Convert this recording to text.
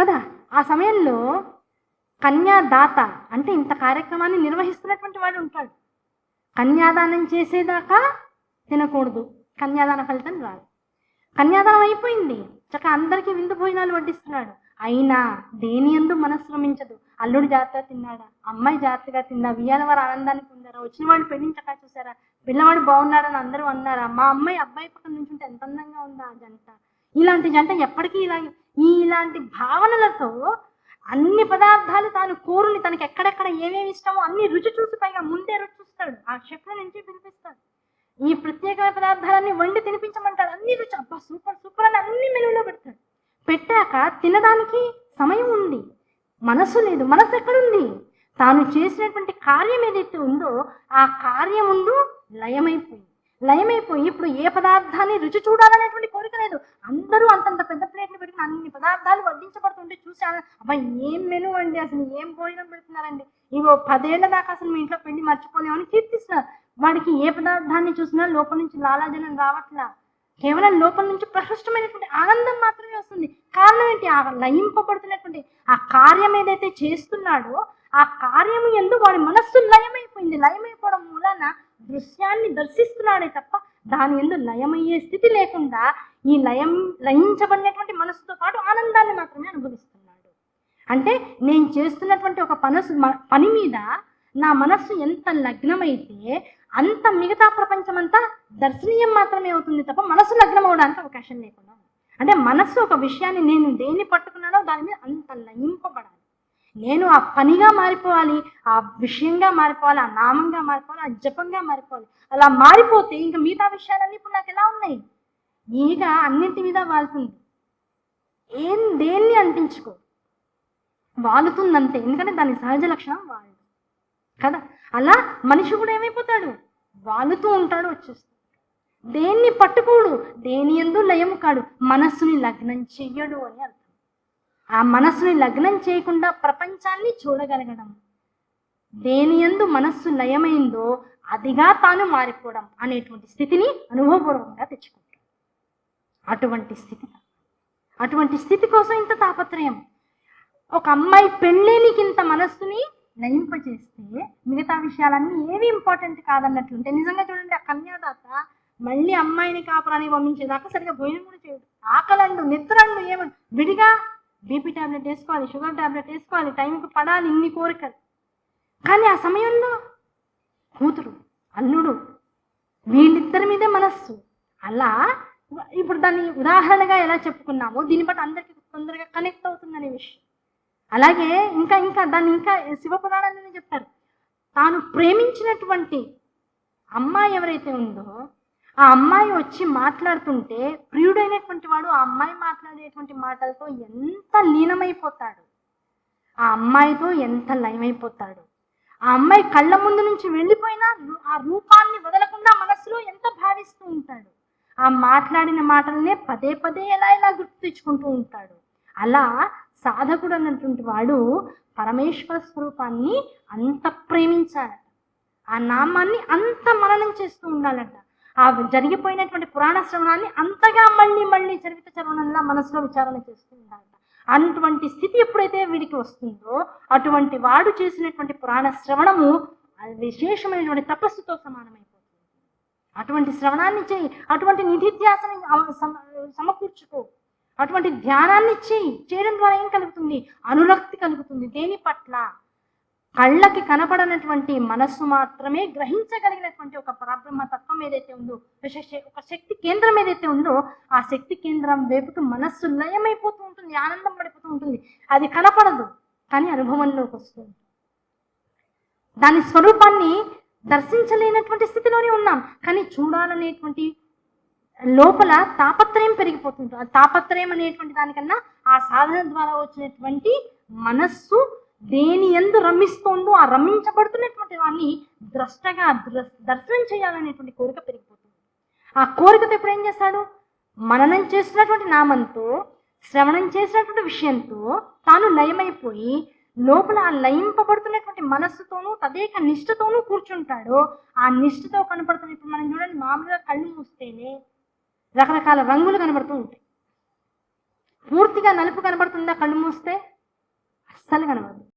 కదా? ఆ సమయంలో కన్యాదాత అంటే ఇంత కార్యక్రమాన్ని నిర్వహిస్తున్నటువంటి వాడు ఉంటాడు. కన్యాదానం చేసేదాకా తినకూడదు. కన్యాదాన ఫలితం రాదు. కన్యాదానం అయిపోయింది. చక్క అందరికీ విందు భోజనాలు వడ్డిస్తున్నాడు. అయినా దేని ఎందు మనశ్రమించదు అల్లుడు జాగ్రత్తగా తిన్నాడా? అమ్మాయి జాగ్రత్తగా తిన్నా వియ్యాల వారు ఆనందాన్ని పొందారా వచ్చిన వాళ్ళు పెళ్ళిని చూసారా? పిల్లవాడు బాగున్నాడని అందరూ అన్నారా? మా అమ్మాయి అబ్బాయి పక్కన నుంచుంటే ఎంత అందంగా ఉందా ఆ జంట? ఇలాంటి జంట ఎప్పటికీ ఇలాగే ఇలాంటి భావనలతో అన్ని పదార్థాలు తాను కోరుని తనకి ఎక్కడెక్కడ ఏమేమి ఇష్టమో అన్ని రుచి చూసి పైగా ముందే రుచి చూస్తాడు. ఆ చెప్పుల నుంచి పిలిపిస్తాడు ఈ ప్రత్యేకమైన పదార్థాలన్నీ వండి తినిపించమంటాడు. అన్ని రుచి అబ్బా సూపర్ సూపర్ అని అన్ని మెనులో పెడతాడు. పెట్టాక తినడానికి సమయం ఉంది. మనసు లేదు మనసు ఎక్కడుంది? తాను చేసినటువంటి కార్యం ఏదైతే ఉందో ఆ కార్యం ముందు లయమైపోయింది. లయమైపోయి ఇప్పుడు ఏ పదార్థాన్ని రుచి చూడాలనేటువంటి కోరిక లేదు. అందరూ అంతంత పెద్ద అన్ని పదార్థాలు వడ్డించబడుతుంటే చూశాను. అబ్బా ఏం మెను అండి? అసలు ఏం భోజనం పెడుతున్నారండి? ఇవో పదేళ్ళ దాకా అసలు మీ ఇంట్లో పెళ్ళి మర్చిపోలేమని కీర్తిస్తున్నారు. వాడికి ఏ పదార్థాన్ని చూసినా లోపల నుంచి లాలాజలం రావట్లా? కేవలం లోపల నుంచి ప్రశస్తమైనటువంటి ఆనందం మాత్రమే వస్తుంది. కారణం ఏంటి? ఆ లయింపబడుతున్నటువంటి ఆ కార్యం ఏదైతే చేస్తున్నాడో ఆ కార్యము ఎందు వాడి మనస్సు లయమైపోయింది. లయమైపోవడం మూలాన దృశ్యాన్ని దర్శిస్తున్నాడే తప్ప దాని ఎందు లయమయ్యే స్థితి లేకుండా ఈ లయం లయించబడినటువంటి మనస్సుతో పాటు ఆనందాన్ని మాత్రమే అనుభవిస్తున్నాడు. అంటే నేను చేస్తున్నటువంటి ఒక పనసు పని మీద నా మనస్సు ఎంత లగ్నమైతే అంత మిగతా ప్రపంచం అంతా దర్శనీయం మాత్రమే అవుతుంది తప్ప మనస్సు లగ్నం అవడానికి అవకాశం లేకుండా. అంటే మనస్సు ఒక విషయాన్ని నేను దేన్ని పట్టుకున్నానో దాని మీద అంత లయింపబడాలి. నేను ఆ పనిగా మారిపోవాలి ఆ విషయంగా మారిపోవాలి ఆ నామంగా మారిపోవాలి ఆ జపంగా మారిపోవాలి. అలా మారిపోతే ఇంకా మిగతా విషయాలన్నీ ఇప్పుడు నాకు ఎలా ఉన్నాయి? ఈగ అన్నింటి మీద వాలుతుంది ఏం దేన్ని అంటించుకో వాలుతుందంతే ఎందుకంటే దాని సహజ లక్షణం వాళ్ళు కదా? అలా మనిషి కూడా ఏమైపోతాడు? వాలుతూ ఉంటాడు వచ్చేస్తాడు. దేన్ని పట్టుకోడు దేని ఎందు లయము కాడు. మనస్సుని లగ్నం చెయ్యడు అని అర్థం. ఆ మనస్సుని లగ్నం చేయకుండా ప్రపంచాన్ని చూడగలగడం. దేని ఎందు మనస్సు లయమైందో అదిగా తాను మారిపోవడం అనేటువంటి స్థితిని అనుభవపూర్వకంగా తెచ్చుకుంటాడు అటువంటి స్థితి. అటువంటి స్థితి కోసం ఇంత తాపత్రయం. ఒక అమ్మాయి పెళ్ళేనికి ఇంత మనస్సుని లయింపజేస్తే మిగతా విషయాలన్నీ ఏవి ఇంపార్టెంట్ కాదన్నట్లుంటే నిజంగా చూడండి ఆ కన్యాదాత మళ్ళీ అమ్మాయిని కాపురానికి పంపించేదాకా సరిగా భోజనం కూడా చేయడు. ఆకలండు నిద్రండు ఏమో విడిగా బీపీ టాబ్లెట్ వేసుకోవాలి షుగర్ ట్యాబ్లెట్ వేసుకోవాలి టైంకి పడాలి ఇన్ని కోరికలు. కానీ ఆ సమయంలో కూతురు అల్లుడు వీళ్ళిద్దరి మీదే మనస్సు. అలా ఇప్పుడు దాన్ని ఉదాహరణగా ఎలా చెప్పుకున్నామో దీన్ని బట్టి అందరికీ తొందరగా కనెక్ట్ అవుతుందనే విషయం. అలాగే ఇంకా ఇంకా దాన్ని ఇంకా శివపురాణాలని చెప్తారు. తాను ప్రేమించినటువంటి అమ్మాయి ఎవరైతే ఉందో ఆ అమ్మాయి వచ్చి మాట్లాడుతుంటే ప్రియుడైనటువంటి వాడు ఆ అమ్మాయి మాట్లాడేటువంటి మాటలతో ఎంత లీనమైపోతాడు? ఆ అమ్మాయితో ఎంత లయమైపోతాడు? ఆ అమ్మాయి కళ్ళ ముందు నుంచి వెళ్ళిపోయినా ఆ రూపాన్ని వదలకుండా మనసులో ఎంత భావిస్తూ ఉంటాడు? ఆ మాట్లాడిన మాటలనే పదే పదే ఎలా ఎలా గుర్తు తెచ్చుకుంటూ ఉంటాడు? అలా సాధకుడు అన్నటువంటి వాడు పరమేశ్వర స్వరూపాన్ని అంత ప్రేమించాడట. ఆ నామాన్ని అంత మననం చేస్తూ ఉండాలట. ఆ జరిగిపోయినటువంటి పురాణ శ్రవణాన్ని అంతగా మళ్ళీ మళ్ళీ చరిత్ర చరవణంలా మనసులో విచారణ చేస్తూ ఉండాలట అటువంటి స్థితి ఎప్పుడైతే వీడికి వస్తుందో అటువంటి వాడు చేసినటువంటి పురాణ శ్రవణము విశేషమైనటువంటి తపస్సుతో సమానమైపోతుంది. అటువంటి శ్రవణాన్ని చేయి అటువంటి నిధిధ్యాసని సమకూర్చుకో. అటువంటి ధ్యానాన్ని చేయి చేయడం ద్వారా ఏం కలుగుతుంది? అనురక్తి కలుగుతుంది దేని పట్ల? కళ్ళకి కనపడనటువంటి మనస్సు మాత్రమే గ్రహించగలిగినటువంటి ఒక పరబ్రహ్మ తత్వం ఏదైతే ఉందో ఒక ఒక శక్తి కేంద్రం ఏదైతే ఉందో ఆ శక్తి కేంద్రం వైపుకి మనస్సు లయమైపోతూ ఉంటుంది ఆనందం పడిపోతూ ఉంటుంది. అది కనపడదు కానీ అనుభవంలోకి వస్తుంది. దాని స్వరూపాన్ని దర్శించలేనటువంటి స్థితిలోనే ఉన్నాం కానీ చూడాలనేటువంటి లోపల తాపత్రయం పెరిగిపోతుంది ఆ తాపత్రయం అనేటువంటి దానికన్నా ఆ సాధన ద్వారా వచ్చినటువంటి మనస్సు దేని ఎందు రమిస్తోందో ఆ రమించబడుతున్నటువంటి దాన్ని ద్రష్టగా దర్శనం చేయాలనేటువంటి కోరిక పెరిగిపోతుంది. ఆ కోరికతో ఇప్పుడు ఏం చేస్తాడు? మననం చేసినటువంటి నామంతో శ్రవణం చేసినటువంటి విషయంతో తాను లయమైపోయి లోపల ఆ లయింపబడుతున్నటువంటి మనస్సుతోనూ తదేక నిష్ఠతోనూ కూర్చుంటాడో ఆ నిష్ఠతో కనపడుతున్న ఇప్పుడు మనం చూడండి మామూలుగా కళ్ళు మూస్తేనే రకరకాల రంగులు కనబడుతూ ఉంటాయి. పూర్తిగా నలుపు కనబడుతుందా కళ్ళు మూస్తే? అస్సలు కనబడదు.